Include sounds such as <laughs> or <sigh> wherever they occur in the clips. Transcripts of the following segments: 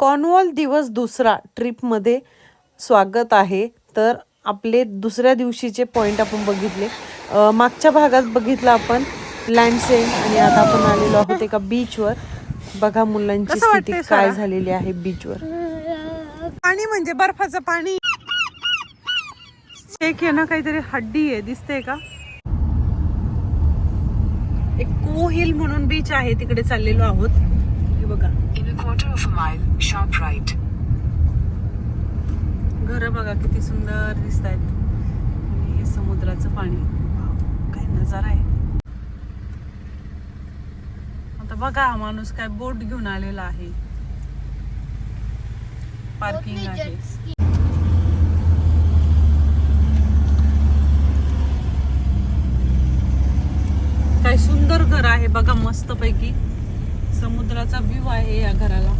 Cornwall दिवस दुसरा ट्रिपमध्ये स्वागत आहे. तर आपले दुसऱ्या दिवशीचे पॉईंट आपण बघितले. मागच्या भागात बघितलं आपण लँडसेंड आणि आता आपण आलेलो आहोत एका बीचवर बघा मुलांची स्थिती काय? झालेली आहे बीचवर पाणी म्हणजे बर्फाचं पाणी. एक आहे ना काहीतरी हड्डी आहे दिसते का? एक को हिल म्हणून बीच आहे तिकडे चाललेलो आहोत. हे बघा. In a quarter of a mile, sharp right. घर बघा किती सुंदर दिसत आहेत आणि हे समुद्राचं पाणी. काय नजारा आहे. आता बघा हा माणूस काय बोट घेऊन आलेला आहे. पार्किंग आहे. काय सुंदर घर आहे बघा मस्त पैकी समुद्राचा व्ह्यू आहे या घराला.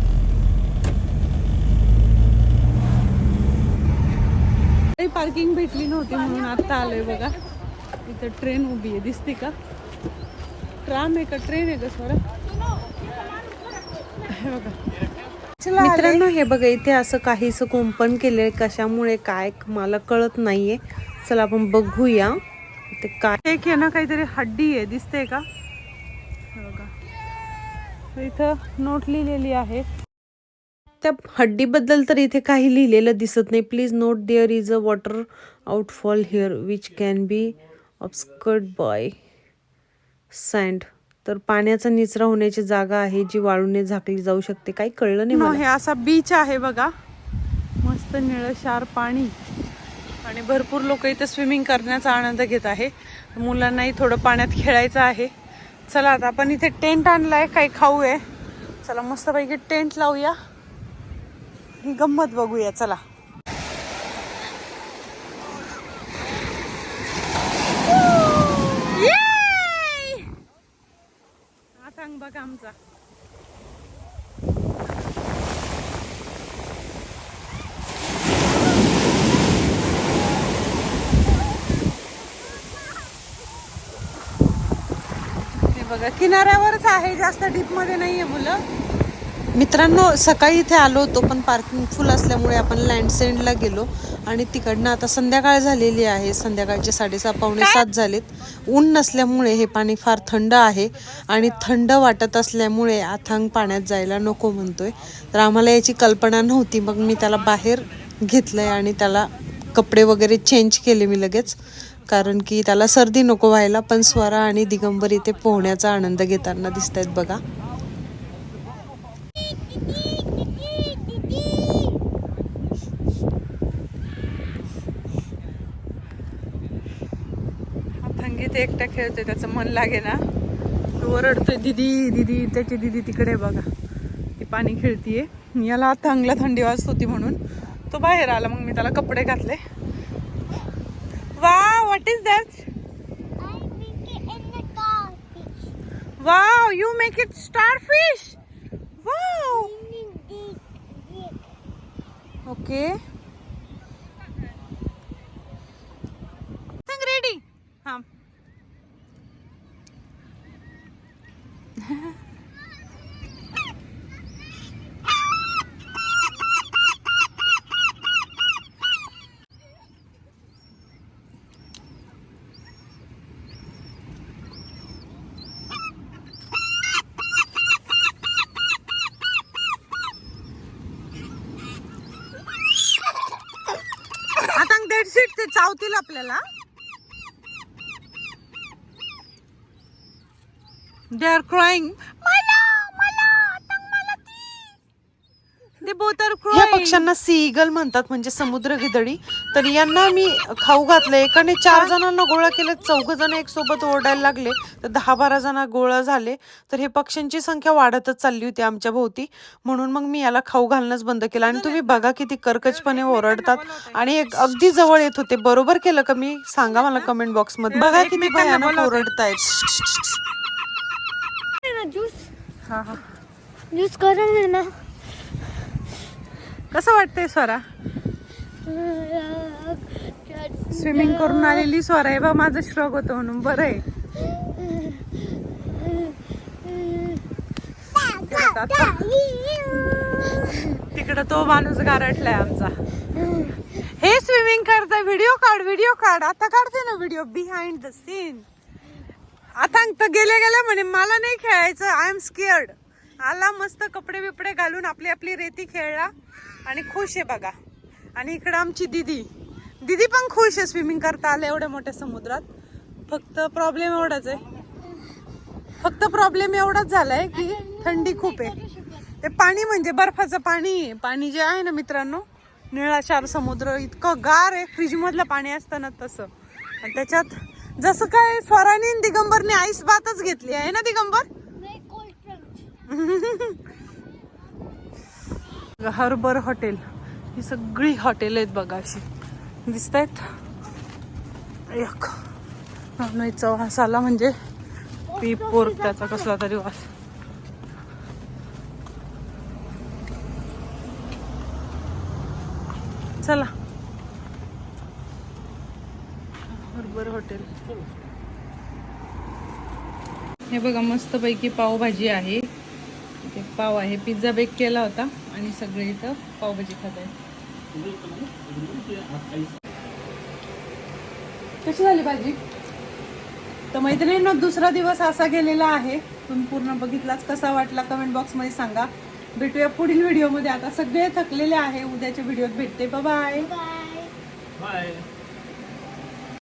काही पार्किंग भेटली नव्हती म्हणून आता आलोय बघा. इथं ट्रेन उभी आहे दिसते का? ट्राम आहे का? ट्रेन आहे का स्वरा हे बघा. मित्रांनो हे बघा इथे असं काहीसं कुंपण केलंय. कशामुळे काय मला कळत नाहीये. चला आपण बघूया. ते काय एक आहे ना काहीतरी हड्डी आहे दिसते का? इथं नोट लिहिलेली आहे. त्या हड्डीबद्दल तर इथे काही लिहिलेलं दिसत नाही. Please note there is a water outfall here which can be obscured by sand तर पाण्याचा निचरा होण्याची जागा आहे जी वाळूने झाकली जाऊ शकते. काही कळलं नाही नो, हे असा बीच आहे बघा. मस्त निळशार पाणी. आणि भरपूर लोक इथं स्विमिंग करण्याचा आनंद घेत आहे. मुलांनाही थोडं पाण्यात खेळायचं आहे. चला आता आपण इथे टेंट आणलाय काही खाऊ आहे चला मस्तपैकी टेंट लावूया. ही गंमत बघूया चला Yay! हा सांग बघा आमचा हे बघा किनाऱ्यावरच आहे जास्त डीपमध्ये नाहीये मुलं. मित्रांनो सकाळी इथे आलो होतो पण पार्किंग फुल असल्यामुळे आपण लँडसेंडला गेलो. आणि तिकडनं आता संध्याकाळ झालेली आहे संध्याकाळचे साडेसहा पावणे सात झालेत. ऊन नसल्यामुळे हे पाणी फार थंड आहे. आणि थंड वाटत असल्यामुळे अथांग पाण्यात जायला नको म्हणतोय. तर आम्हाला याची कल्पना नव्हती. मग मी त्याला बाहेर घेतलंय आणि त्याला कपडे वगैरे चेंज केले मी लगेच. कारण की त्याला सर्दी नको व्हायला पण स्वरा आणि दिगंबर इथे पोहण्याचा आनंद घेताना दिसत आहेत बघा. थंगीत एकटा खेळतोय त्याचं मन लागे ना. तो ओरडतोय दिदी दिदी त्याची दिदी तिकडे बघा. ती पाणी खेळतीये. याला आता अंगला थंडी वाजत होती म्हणून. तो बाहेर आला मग मी त्याला कपडे घातले. Wow, what is that? I make it in the starfish. Wow, you make it starfish. Wow. Okay. चावतील आपल्याला. दे आर क्राईंग मला मला आता मला क्राईंग पक्ष्यांना सीगल म्हणतात म्हणजे समुद्र गिदडी. तर यांना मी खाऊ घातले एकाने चार जणांना गोळा केले चौघ जण एक सोबत ओरडायला लागले. तर दहा बारा जण गोळा झाले. तर हे पक्ष्यांची संख्या वाढतच चालली होती आमच्या भोवती. म्हणून मग मी याला खाऊ घालणंच बंद केलं. आणि तुम्ही बघा किती कर्कचपणे ओरडतात. आणि एक अगदी जवळ येत होते. बरोबर केलं का मी? सांगा मला कमेंट बॉक्समध्ये. बघा किती भयानक. ओरडतायत. ज्यूस हा हा. ज्यूस करून ना. कसं वाटतंय स्वरा? स्विमिंग करून आलेली स्वरा आहे बा माझं श्रग होतं म्हणून. बरं आहे. आता- तो माणूस गारटलाय आमचा. हे स्विमिंग करता व्हिडिओ काढ व्हिडिओ काढ. आता काढते ना व्हिडिओ बिहाइंड द सीन आता तर गेल्या गेल्या म्हणे मला नाही खेळायचं. आय एम स्केअर्ड आला मस्त कपडे बिपडे घालून आपली आपली रेती खेळला. आणि खुश आहे बघा. आणि इकडं आमची दिदी. दिदी पण खुश आहे स्विमिंग करता आलं एवढ्या मोठ्या समुद्रात. फक्त प्रॉब्लेम एवढाच आहे. फक्त प्रॉब्लेम एवढाच झालाय की थंडी खूप आहे. ते पाणी म्हणजे बर्फाचं पाणी आहे. पाणी जे आहे ना मित्रांनो निळाशार समुद्र इतकं गार आहे. फ्रीज मधलं पाणी असतं ना तसं. आणि त्याच्यात जसं काय स्वराने दिगंबरने आईस बातच घेतली आहे ना दिगंबर? <laughs> हर्बर हॉटेल. ही सगळी हॉटेल आहेत बघा अशी. दिसत आहेत एक नॉनव्हेजचा वास आला म्हणजे पी पोर्क त्याचा कसला तरी वास. चला. Harbour hotel. हे बघा मस्त पैकी पावभाजी आहे. इथे पाव आहे. पिझ्झा बेक केला होता आणि सगळे इथं पावभाजी खात आहे. कशी झाली भाजी? तर मैत्रिणींनो दुसरा दिवस असा गेलेला आहे. तुम्ही पूर्ण बघितलाच कसा वाटला कमेंट बॉक्समध्ये सांगा. भेटूया पुढील व्हिडिओमध्ये आता सगळे थकलेले आहे. उद्याच्या व्हिडिओत भेटते. बाय. Bye.